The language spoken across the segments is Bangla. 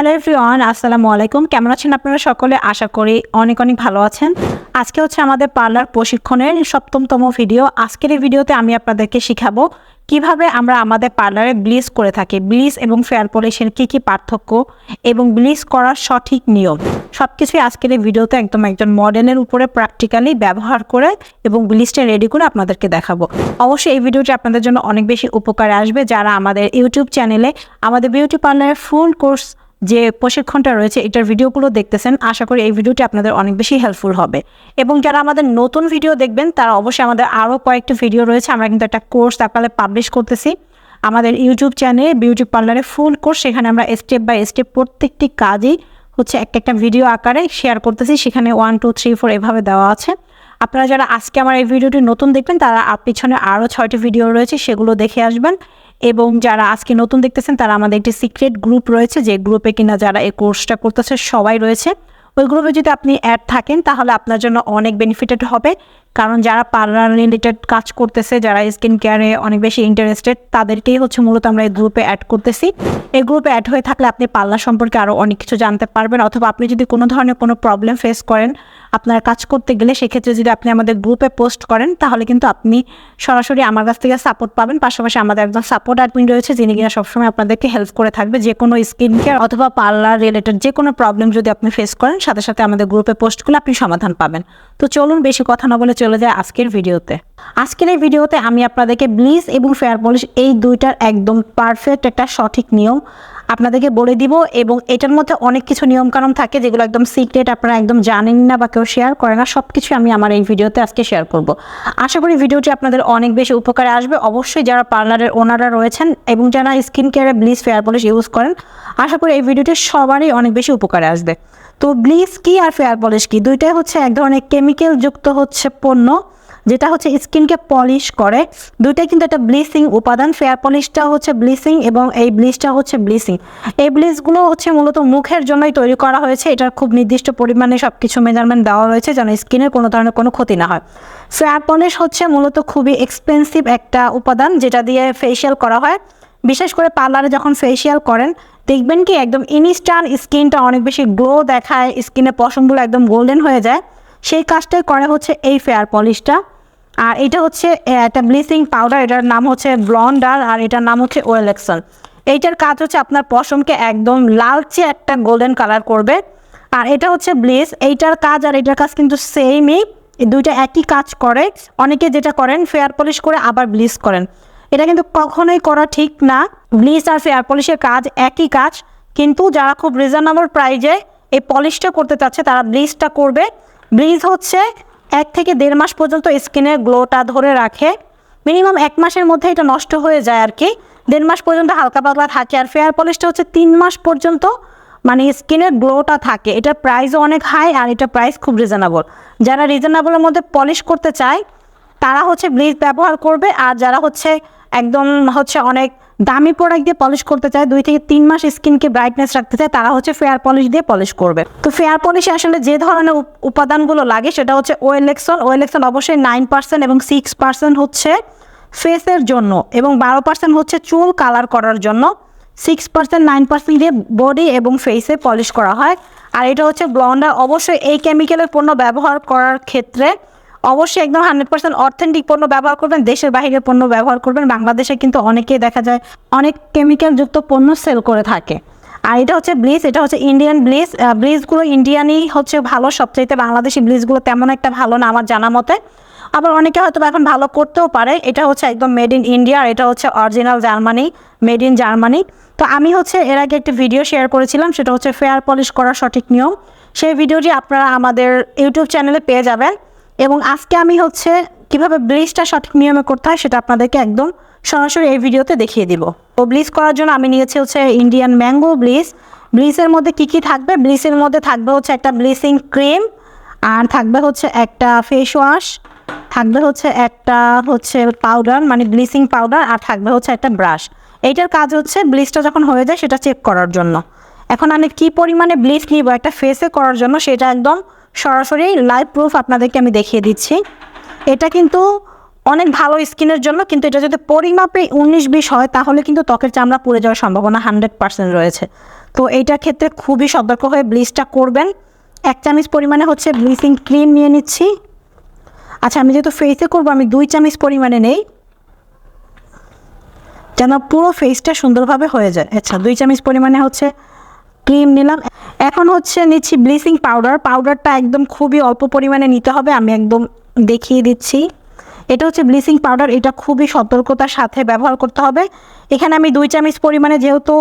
হ্যালো এভরিওয়ান আসসালামু আলাইকুম কেমন আছেন আপনারা সকলে? আশা করি অনেক অনেক ভালো আছেন। আজকে হচ্ছে আমাদের পার্লার প্রশিক্ষণের সপ্তমতম ভিডিও। আজকের এই ভিডিওতে আমি আপনাদেরকে শিখাবো কীভাবে আমরা আমাদের পার্লারে ব্লিচ করে থাকি। ব্লিচ এবং ফেয়ার পলিশের কী কী পার্থক্য এবং ব্লিচ করার সঠিক নিয়ম। সব কিছুই আজকের এই ভিডিওতে একদম একজন মডেলের উপরে প্র্যাকটিক্যালি ব্যবহার করে এবং ব্লিচটা রেডি করে আপনাদেরকে দেখাবো। অবশ্যই এই ভিডিওটি আপনাদের জন্য অনেক বেশি উপকারে আসবে। যারা আমাদের ইউটিউব চ্যানেলে আমাদের বিউটি পার্লারের ফুল কোর্স যে প্রশিক্ষণটা রয়েছে, এটার ভিডিওগুলো দেখতেছেন, আশা করি এই ভিডিওটি আপনাদের অনেক বেশি হেল্পফুল হবে। এবং যারা আমাদের নতুন ভিডিও দেখবেন, তারা অবশ্যই আমাদের আরও কয়েকটি ভিডিও রয়েছে, আমরা কিন্তু একটা কোর্স আকালে পাবলিশ করতেছি। আমাদের ইউটিউব চ্যানেলে বিউটি পার্লারে ফুল কোর্স সেখানে আমরা স্টেপ বাই স্টেপ প্রত্যেকটি কাজই হচ্ছে একটা একটা ভিডিও আকারে শেয়ার করতেছি, সেখানে ওয়ান টু থ্রি ফোর এভাবে দেওয়া আছে। আপনারা যারা আজকে আমার এই ভিডিওটি নতুন দেখবেন, তারা পিছনে আরও ছয়টি ভিডিও রয়েছে, সেগুলো দেখে আসবেন। এবং যারা আজকে নতুন দেখতেছেন, তারা আমাদের একটি সিক্রেট গ্রুপ রয়েছে, যে গ্রুপে কিনা যারা এই কোর্সটা করতেছে, সবাই রয়েছে। ওই গ্রুপে যদি আপনি অ্যাড থাকেন, তাহলে আপনার জন্য অনেক বেনিফিটেড হবে। কারণ যারা পার্লার রিলেটেড কাজ করতেছে, যারা স্কিন কেয়ারে অনেক বেশি ইন্টারেস্টেড তাদেরকেই হচ্ছে মূলত আমরা এই গ্রুপে অ্যাড করতেছি। এই গ্রুপে অ্যাড হয়ে থাকলে আপনি পার্লার সম্পর্কে আরও অনেক কিছু জানতে পারবেন, অথবা আপনি যদি কোনো ধরনের কোনো প্রবলেম ফেস করেন আপনার কাজ করতে গেলে সেক্ষেত্রে যদি আপনি আমাদের গ্রুপে পোস্ট করেন, তাহলে কিন্তু আপনি সরাসরি আমার কাছ থেকে সাপোর্ট পাবেন। পাশাপাশি আমাদের একজন সাপোর্ট অ্যাডমিন রয়েছে, যিনি কিনা সবসময় আপনাদেরকে হেল্প করে থাকবে। যে কোনো স্কিন কেয়ার অথবা পার্লার রিলেটেড যে কোনো প্রবলেম যদি আপনি ফেস করেন, সাথে সাথে আমাদের গ্রুপে পোস্ট করলে আপনি সমাধান পাবেন। তো চলুন বেশি কথা না বলে চলে যায় আজকের ভিডিওতে। আজকের এই ভিডিওতে আমি আপনাদেরকে ব্লিচ এবং ফেয়ার পলিশ এই দুইটার একদম পারফেক্ট একটা সঠিক নিয়ম আপনাদেরকে বলে দিব এবং এটার মধ্যে অনেক কিছু নিয়মকানুন থাকে যেগুলো একদম সিক্রেট আপনারা একদম জানেন না বা কেউ শেয়ার করে না সব কিছু আমি আমার এই ভিডিওতে আজকে শেয়ার করব। আশা করি ভিডিওটি আপনাদের অনেক বেশি উপকারে আসবে। অবশ্যই যারা পার্লারের ওনারা রয়েছেন এবং যারা স্কিন কেয়ারে ব্লিচ ফেয়ার পলিশ ইউজ করেন, আশা করি এই ভিডিওটি সবারই অনেক বেশি উপকারে আসবে। তো ব্লিচ কি আর ফেয়ার পলিশ কি? দুইটাই হচ্ছে এক ধরনের কেমিক্যাল যুক্ত হচ্ছে পণ্য। যেটা হচ্ছে স্কিনকে পলিশ করে। দুইটাই কিন্তু একটা ব্লিচিং উপাদান। ফেয়ার পলিশটা হচ্ছে ব্লিচিং এবং এই ব্লিচটা হচ্ছে ব্লিচিং। এই ব্লিচগুলো হচ্ছে মূলত মুখের জন্যই তৈরি করা হয়েছে। এটার খুব নির্দিষ্ট পরিমাণে সব কিছু মেজারমেন্ট দেওয়া রয়েছে যেন স্কিনের কোনো ধরনের কোনো ক্ষতি না হয়। ফেয়ার পলিশ হচ্ছে মূলত খুবই এক্সপেন্সিভ একটা উপাদান যেটা দিয়ে ফেসিয়াল করা হয়। বিশেষ করে পার্লারে যখন ফেসিয়াল করেন, দেখবেন কি একদম ইনস্ট্যান্ট স্কিনটা অনেক বেশি গ্লো দেখায় স্কিনের পশমগুলো একদম গোল্ডেন হয়ে যায়। সেই কাজটাই করা হচ্ছে এই ফেয়ার পলিশটা। আর এটা হচ্ছে একটা ব্লিচিং পাউডার, এটার নাম হচ্ছে ব্লন্ডার, আর এটার নাম হচ্ছে ওয়েল এক্সেল এইটার কাজ হচ্ছে আপনার পশমকে একদম লালচে একটা গোল্ডেন কালার করবে। আর এটা হচ্ছে ব্লিচ, এইটার কাজ আর এটার কাজ কিন্তু সেমই দুইটা একই কাজ করে। অনেকে যেটা করেন, ফেয়ার পলিশ করে আবার ব্লিচ করেন। এটা কিন্তু কখনোই করা ঠিক না। ব্লিচ আর ফেয়ার পলিশের কাজ একই কাজ। কিন্তু যারা খুব রিজনেবল প্রাইজে এই পলিশটা করতে চাচ্ছে, তারা ব্লিচটা করবে। ব্লিচ হচ্ছে এক থেকে দেড় মাস পর্যন্ত স্কিনের গ্লোটা ধরে রাখে। মিনিমাম এক মাসের মধ্যে এটা নষ্ট হয়ে যায় আর কি দেড় মাস পর্যন্ত হালকা পাতলা থাকে আর ফেয়ার পলিশটা হচ্ছে তিন মাস পর্যন্ত মানে স্কিনের গ্লোটা থাকে। এটার প্রাইসও অনেক হাই আর এটা প্রাইস খুব রিজনেবল যারা রিজনেবলের মধ্যে পলিশ করতে চায়, তারা হচ্ছে ব্লিচ ব্যবহার করবে আর যারা হচ্ছে একদম হচ্ছে অনেক দামি প্রোডাক্ট দিয়ে পলিশ করতে চায়, দুই থেকে তিন মাস স্কিনকে ব্রাইটনেস রাখতে চায়, তারা হচ্ছে ফেয়ার পলিশ দিয়ে পলিশ করবে। তো ফেয়ার পলিশে আসলে যে ধরনের উপ- উপাদানগুলো লাগে, সেটা হচ্ছে ওয়েলেক্সন ওয়েলেক্সন অবশ্যই নাইন পার্সেন্ট এবং সিক্স পার্সেন্ট হচ্ছে ফেসের জন্য এবং বারো পার্সেন্ট হচ্ছে চুল কালার করার জন্য। সিক্স পার্সেন্ট নাইন পার্সেন্ট দিয়ে বডি এবং ফেসে পলিশ করা হয়। আর এটা হচ্ছে ব্লন্ডার অবশ্যই এই কেমিক্যালের পণ্য ব্যবহার করার ক্ষেত্রে অবশ্যই একদম হান্ড্রেড পার্সেন্ট অথেন্টিক পণ্য ব্যবহার করবেন, দেশের বাইরের পণ্য ব্যবহার করবেন। বাংলাদেশে কিন্তু অনেকেই দেখা যায় অনেক কেমিক্যাল যুক্ত পণ্য সেল করে থাকে। আর এটা হচ্ছে ব্লিচ এটা হচ্ছে ইন্ডিয়ান ব্লিচ ব্লিচগুলো ইন্ডিয়ানই হচ্ছে ভালো। সবচাইতে বাংলাদেশি ব্লিচগুলো তেমন একটা ভালো না আমার জানা মতে। আবার অনেকে হয়তো এখন ভালো করতেও পারে। এটা হচ্ছে একদম মেড ইন ইন্ডিয়া আর এটা হচ্ছে original Germany made in Germany তো আমি হচ্ছে এর আগে একটি ভিডিও শেয়ার করেছিলাম, সেটা হচ্ছে ফেয়ার পলিশ করার সঠিক নিয়ম। সেই ভিডিওটি আপনারা আমাদের ইউটিউব চ্যানেলে পেয়ে যাবেন। এবং আজকে আমি হচ্ছে কীভাবে ব্লিচটা সঠিক নিয়মে করতে হয় সেটা আপনাদেরকে একদম সরাসরি এই ভিডিওতে দেখিয়ে দিব। তো ব্লিচ করার জন্য আমি নিয়েছি হচ্ছে ইন্ডিয়ান ম্যাঙ্গো ব্লিচ। ব্লিচের মধ্যে কি কি থাকবে? ব্লিচের মধ্যে থাকবে হচ্ছে একটা ব্লিচিং ক্রিম, আর থাকবে হচ্ছে একটা ফেস ওয়াশ থাকবে হচ্ছে একটা হচ্ছে পাউডার মানে ব্লিচিং পাউডার আর থাকবে হচ্ছে একটা ব্রাশ এইটার কাজ হচ্ছে ব্লিচটা যখন হয়ে যায় সেটা চেক করার জন্য। এখন আমি কি পরিমাণে ব্লিচ নিব, একটা ফেসে করার জন্য সেটা একদম সরাসরি লাইভ প্রুফ আপনাদেরকে আমি দেখিয়ে দিচ্ছি। এটা কিন্তু অনেক ভালো স্কিনের জন্য, কিন্তু এটা যদি পরিমাপে উনিশ বিশ হয়, তাহলে কিন্তু ত্বকের চামড়া পুড়ে যাওয়ার সম্ভাবনা হান্ড্রেড পার্সেন্ট রয়েছে। তো এইটার ক্ষেত্রে খুবই সতর্ক হয়ে ব্লিচটা করবেন। এক চামচ পরিমাণে হচ্ছে ব্লিচিং ক্রিম নিয়ে নিচ্ছি। আচ্ছা আমি যেহেতু ফেসে করব, আমি দুই চামচ পরিমাণে নেই। যেন পুরো ফেসটা সুন্দরভাবে হয়ে যায়। আচ্ছা দুই চামচ পরিমাণে হচ্ছে ক্রিম নিলাম। এখন হচ্ছে নিচ্ছি ব্লিচিং পাউডার। পাউডারটা একদম খুবই অল্প পরিমাণে নিতে হবে, আমি একদম দেখিয়ে দিচ্ছি। এটা হচ্ছে ব্লিচিং পাউডার, এটা খুবই সতর্কতার সাথে ব্যবহার করতে হবে। এখানে আমি দুই চামচ পরিমাণে যেহেতু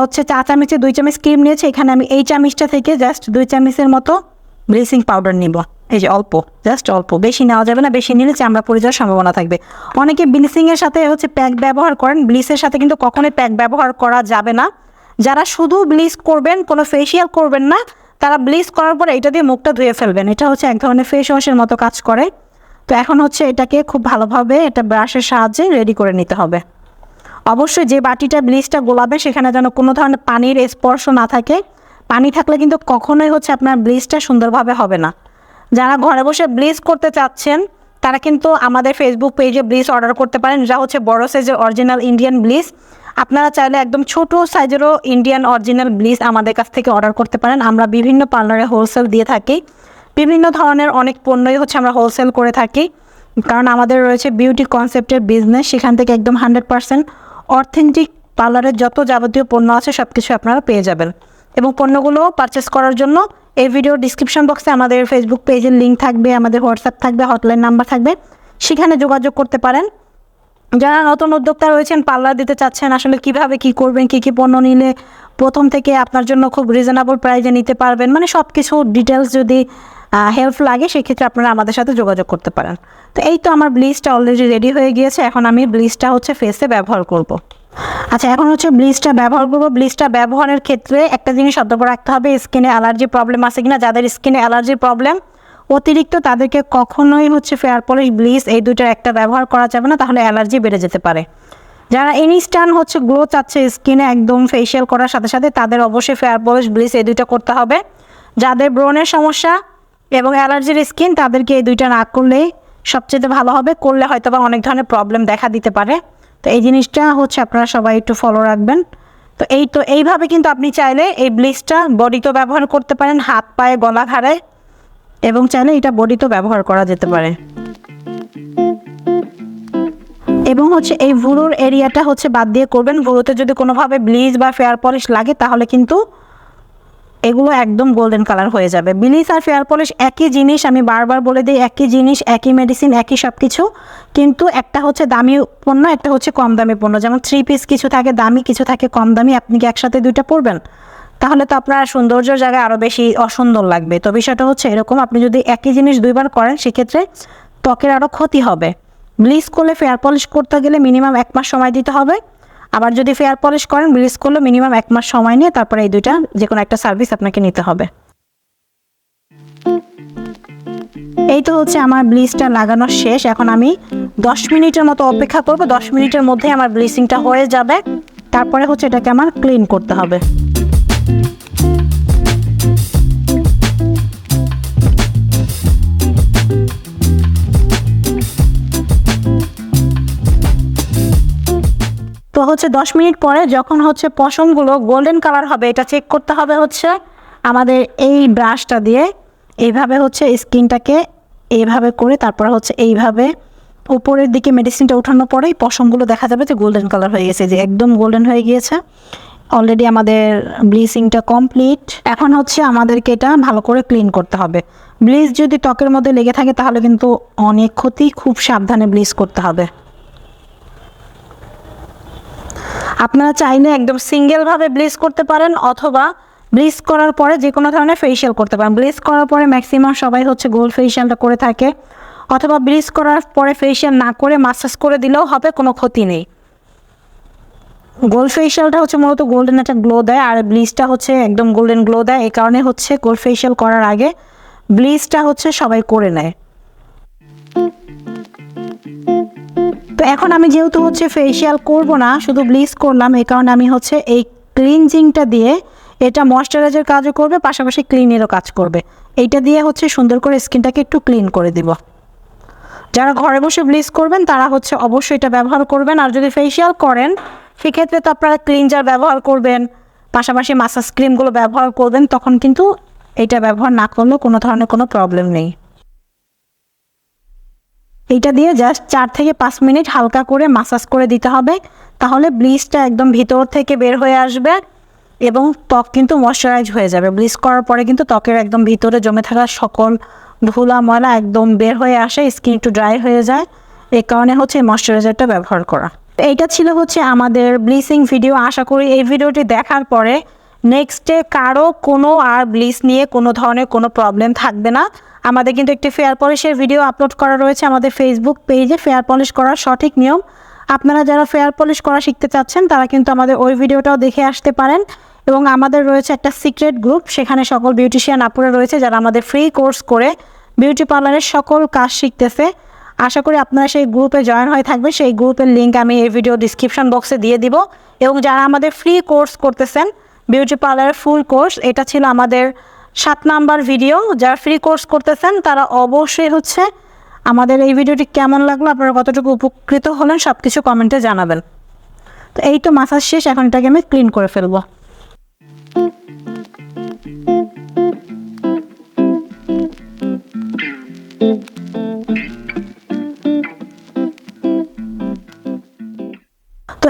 হচ্ছে চা চামচে দুই চামচ ক্রিম নিয়েছি, এখানে আমি এই চামচটা থেকে জাস্ট দুই চামচের মতো ব্লিচিং পাউডার নিব। এই যে অল্প, জাস্ট অল্প। বেশি নেওয়া যাবে না, বেশি নিলে চামড়া পড়ে যাওয়ার সম্ভাবনা থাকবে। অনেকে ব্লিচিংয়ের সাথে হচ্ছে প্যাক ব্যবহার করেন, ব্লিচের সাথে কিন্তু কখনোই প্যাক ব্যবহার করা যাবে না। যারা শুধু ব্লিচ করবেন, কোনো ফেসিয়াল করবেন না, তারা ব্লিচ করার পরে এটা দিয়ে মুখটা ধুয়ে ফেলবেন। এটা হচ্ছে এক ধরনের ফেস ওয়াশের মতো কাজ করে। তো এখন হচ্ছে এটাকে খুব ভালোভাবে এটা ব্রাশের সাহায্যে রেডি করে নিতে হবে। অবশ্যই যে বাটিটা ব্লিচটা গোলাবে, সেখানে যেন কোনো ধরনের পানির স্পর্শ না থাকে। পানি থাকলে কিন্তু কখনোই হচ্ছে আপনার ব্লিচটা সুন্দরভাবে হবে না। যারা ঘরে বসে ব্লিচ করতে চাচ্ছেন, তারা কিন্তু আমাদের ফেসবুক পেজে ব্লিচ অর্ডার করতে পারেন। যা হচ্ছে বড় সাইজের অরিজিনাল ইন্ডিয়ান ব্লিচ। আপনারা চাইলে একদম ছোট সাইজেরও ইন্ডিয়ান অরিজিনাল ব্লিচ আমাদের কাছ থেকে অর্ডার করতে পারেন। আমরা বিভিন্ন পার্লারে হোলসেল দিয়ে থাকি। বিভিন্ন ধরনের অনেক পণ্যই হচ্ছে আমরা হোলসেল করে থাকি। কারণ আমাদের রয়েছে বিউটি কনসেপ্টের বিজনেস সেখান থেকে একদম হান্ড্রেড পার্সেন্ট অথেন্টিক পার্লারের যত যাবতীয় পণ্য আছে সব কিছু আপনারা পেয়ে যাবেন। এবং পণ্যগুলো পারচেস করার জন্য এই ভিডিও ডিসক্রিপশন বক্সে আমাদের ফেসবুক পেজের লিঙ্ক থাকবে, আমাদের হোয়াটসঅ্যাপ থাকবে হটলাইন নাম্বার থাকবে। সেখানে যোগাযোগ করতে পারেন। যারা নতুন উদ্যোক্তা রয়েছেন পার্লার দিতে চাচ্ছেন আসলে কীভাবে কি করবেন, কি কি পণ্য নিলে প্রথম থেকে আপনার জন্য খুব রিজনেবল প্রাইজে নিতে পারবেন। মানে সব কিছু ডিটেলস যদি হেল্প লাগে, সেক্ষেত্রে আপনারা আমাদের সাথে যোগাযোগ করতে পারেন। তো এই তো আমার ব্লিচটা অলরেডি রেডি হয়ে গিয়েছে। এখন আমি ব্লিচটা হচ্ছে ফেসে ব্যবহার করব। আচ্ছা এখন হচ্ছে ব্লিচটা ব্যবহার করব। ব্লিচটা ব্যবহারের ক্ষেত্রে একটা জিনিস সতর্ক রাখতে হবে। স্কিনে অ্যালার্জি প্রবলেম আছে কিনা? যাদের স্কিনে অ্যালার্জির প্রবলেম অতিরিক্ত তাদেরকে কখনোই হচ্ছে ফেয়ার পলিশ ব্লিচ এই দুইটার একটা ব্যবহার করা যাবে না, তাহলে অ্যালার্জি বেড়ে যেতে পারে। যারা ইনস্ট্যান্ট হচ্ছে গ্লো চাচ্ছে স্কিনে একদম ফেসিয়াল করার সাথে সাথে তাদের অবশ্যই ফেয়ার পলিশ ব্লিচ এই দুইটা করতে হবে। যাদের ব্রণের সমস্যা এবং অ্যালার্জির স্কিন তাদেরকে এই দুইটা না করলেই সবচেয়ে ভালো হবে। করলে হয়তো বা অনেক ধরনের প্রবলেম দেখা দিতে পারে। তো এই জিনিসটা হচ্ছে আপনারা সবাই একটু ফলো রাখবেন। তো এই তো, এইভাবে কিন্তু আপনি চাইলে এই ব্লিচটা বডিতেও ব্যবহার করতে পারেন, হাত পায়ে, গলা ঘাড়ে। এবং চাইলে এটা বডিতেও ব্যবহার করা যেতে পারে। এবং হচ্ছে এই ভুরুর এরিয়াটা হচ্ছে বাদ দিয়ে করবেন। ভুরুতে যদি কোনোভাবে ব্লিচ বা ফেয়ার পলিশ লাগে, তাহলে কিন্তু এগুলো একদম গোল্ডেন কালার হয়ে যাবে। ব্লিচ আর ফেয়ার পলিশ একই জিনিস আমি বারবার বলে দিই, একই জিনিস, একই মেডিসিন একই সব কিছু কিন্তু একটা হচ্ছে দামি পণ্য, একটা হচ্ছে কম দামি পণ্য। যেমন থ্রি পিস কিছু থাকে, দামি কিছু থাকে, কম দামি, আপনি কি একসাথে দুইটা পরবেন? তাহলে তো আপনার সৌন্দর্যের জায়গায় আরও বেশি অসুন্দর লাগবে। তো বিষয়টা হচ্ছে এরকম, আপনি যদি একই জিনিস দুইবার করেন, সেক্ষেত্রে ত্বকের আরও ক্ষতি হবে। ব্লিচ করলে ফেয়ার পলিশ করতে গেলে মিনিমাম এক মাস সময় দিতে হবে। আবার যদি ফেয়ার পলিশ করেন, ব্লিচ করলে মিনিমাম এক মাস সময় নিয়ে তারপরে এই দুইটা যে কোনো একটা সার্ভিস আপনাকে নিতে হবে। এই তো হচ্ছে আমার ব্লিচটা লাগানো শেষ। এখন আমি দশ মিনিটের মতো অপেক্ষা করব। দশ মিনিটের মধ্যে আমার ব্লিচিংটা হয়ে যাবে। তারপরে হচ্ছে এটাকে আমার ক্লিন করতে হবে। তো হচ্ছে দশ মিনিট পরে যখন হচ্ছে পশমগুলো গোল্ডেন কালার হবে, এটা চেক করতে হবে হচ্ছে আমাদের এই ব্রাশটা দিয়ে। এইভাবে হচ্ছে স্কিনটাকে এইভাবে করে তারপর হচ্ছে এইভাবে উপরের দিকে মেডিসিনটা উঠানোর পরেই পশমগুলো দেখা যাবে যে গোল্ডেন কালার হয়ে গেছে, যে একদম গোল্ডেন হয়ে গিয়েছে। অলরেডি আমাদের ব্লিচিংটা কমপ্লিট এখন হচ্ছে আমাদেরকে এটা ভালো করে ক্লিন করতে হবে। ব্লিচ যদি ত্বকের মধ্যে লেগে থাকে তাহলে কিন্তু অনেক ক্ষতি, খুব সাবধানে ব্লিচ করতে হবে। আপনারা চাইলে একদম সিঙ্গেলভাবে ব্লিচ করতে পারেন অথবা ব্লিচ করার পরে যে কোনো ধরনের ফেসিয়াল করতে পারেন। ব্লিচ করার পরে ম্যাক্সিমাম সবাই হচ্ছে গোল ফেসিয়ালটা করে থাকে। অথবা ব্লিচ করার পরে ফেসিয়াল না করে মাসাজ করে দিলেও হবে, কোনো ক্ষতি নেই। গোল্ড ফেসিয়ালটা হচ্ছে মূলত গোল্ডেন একটা গ্লো দেয়, আর ব্লিচটা হচ্ছে একদম গোল্ডেন গ্লো দেয়। এই কারণে হচ্ছে গোল্ড ফেসিয়াল করার আগে ব্লিচটা হচ্ছে সবাই করে নেয়। তো এখন আমি যেহেতু হচ্ছে ফেসিয়াল করব না, শুধু ব্লিচ করলাম, এই কারণে আমি হচ্ছে এই ক্লিনজিংটা দিয়ে এটা ময়শ্চারাইজার কাজও করবে, পাশাপাশি ক্লিনেরও কাজ করবে। এইটা দিয়ে হচ্ছে সুন্দর করে স্কিনটাকে একটু ক্লিন করে দিব। যারা ঘরে বসে ব্লিচ করবেন, তারা হচ্ছে অবশ্যই এটা ব্যবহার করবেন, আর যদি ফেসিয়াল করেন সেক্ষেত্রে তো আপনারা ক্লিনজার ব্যবহার করবেন, পাশাপাশি মাসাজ ক্রিমগুলো ব্যবহার করবেন, তখন কিন্তু এটা ব্যবহার না করলেও কোনো ধরনের কোনো প্রবলেম নেই। এইটা দিয়ে জাস্ট চার থেকে পাঁচ মিনিট হালকা করে মাসাজ করে দিতে হবে, তাহলে ব্লিচটা একদম ভিতর থেকে বের হয়ে আসবে এবং ত্বক কিন্তু ময়শ্চারাইজ হয়ে যাবে। ব্লিচ করার পরে কিন্তু ত্বকের একদম ভিতরে জমে থাকা সকল ধুলা ময়লা একদম বের হয়ে আসে স্কিন একটু ড্রাই হয়ে যায়। এই কারণে হচ্ছে ময়শ্চারাইজারটা ব্যবহার করা। এইটা ছিল হচ্ছে আমাদের ব্লিচিং ভিডিও। আশা করি এই ভিডিওটি দেখার পরে নেক্সটে কারও কোনো আর ব্লিচ নিয়ে কোনো ধরনের কোনো প্রবলেম থাকবে না। আমাদের কিন্তু একটি ফেয়ার পলিশের ভিডিও আপলোড করা রয়েছে আমাদের ফেসবুক পেজে ফেয়ার পলিশ করার সঠিক নিয়ম। আপনারা যারা ফেয়ার পলিশ করা শিখতে চাচ্ছেন, তারা কিন্তু আমাদের ওই ভিডিওটাও দেখে আসতে পারেন। এবং আমাদের রয়েছে একটা সিক্রেট গ্রুপ সেখানে সকল বিউটিশিয়ান আপুরা রয়েছে যারা আমাদের ফ্রি কোর্স করে বিউটি পার্লারের সকল কাজ শিখতেছে। আশা করি আপনারা সেই গ্রুপে জয়েন হয়ে থাকবেন। সেই গ্রুপের লিঙ্ক আমি এই ভিডিও ডিসক্রিপশন বক্সে দিয়ে দিব। এবং যারা আমাদের ফ্রি কোর্স করতেছেন বিউটি পার্লারের ফুল কোর্স এটা ছিল আমাদের সাত নাম্বার ভিডিও যারা ফ্রি কোর্স করতেছেন, তারা অবশ্যই হচ্ছে আমাদের এই ভিডিওটি কেমন লাগল, আপনারা কতটুকু উপকৃত হলেন সব কিছু কমেন্টে জানাবেন। তো এই তো মাসাজ শেষ, এখন এটাকে আমি ক্লিন করে ফেলব।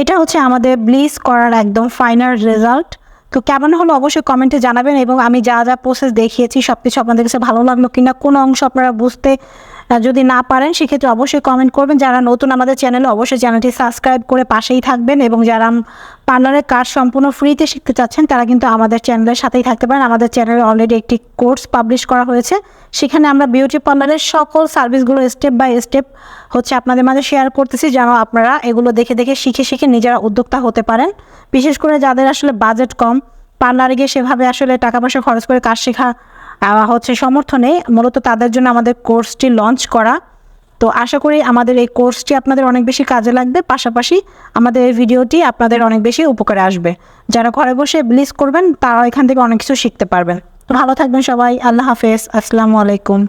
এটা হচ্ছে আমাদের ব্লিস করার একদম ফাইনাল রেজাল্ট তো কেমন হলো অবশ্যই কমেন্টে জানাবেন এবং আমি যা যা প্রসেস দেখিয়েছি সব কিছু আপনাদের কাছে ভালো লাগল কিনা, কোনো অংশ আপনারা বুঝতে যদি না পারেন, সেক্ষেত্রে অবশ্যই কমেন্ট করবেন। যারা নতুন আমাদের চ্যানেলে অবশ্যই চ্যানেলটি সাবস্ক্রাইব করে পাশেই থাকবেন এবং যারা পার্লারের কাজ সম্পূর্ণ ফ্রিতে শিখতে চাচ্ছেন, তারা কিন্তু আমাদের চ্যানেলের সাথেই থাকতে পারেন। আমাদের চ্যানেলে অলরেডি একটি কোর্স পাবলিশ করা হয়েছে। সেখানে আমরা বিউটি পার্লারের সকল সার্ভিসগুলো স্টেপ বাই স্টেপ হচ্ছে আপনাদের মাঝে শেয়ার করতেছি, যেন আপনারা এগুলো দেখে দেখে শিখে শিখে নিজেরা উদ্যোক্তা হতে পারেন। বিশেষ করে যাদের আসলে বাজেট কম, পার্লারে গিয়ে সেভাবে আসলে টাকা পয়সা খরচ করে কাজ শেখা হচ্ছে সমর্থ নেই। মূলত তাদের জন্য আমাদের কোর্সটি লঞ্চ করা। তো আশা করি আমাদের এই কোর্সটি আপনাদের অনেক বেশি কাজে লাগবে। পাশাপাশি আমাদের এই ভিডিওটি আপনাদের অনেক বেশি উপকারে আসবে। যারা ঘরে বসে ব্লিজ করবেন, তারা এখান থেকে অনেক কিছু শিখতে পারবেন। তো ভালো থাকবেন সবাই। আল্লাহ হাফেজ। আসসালামু আলাইকুম।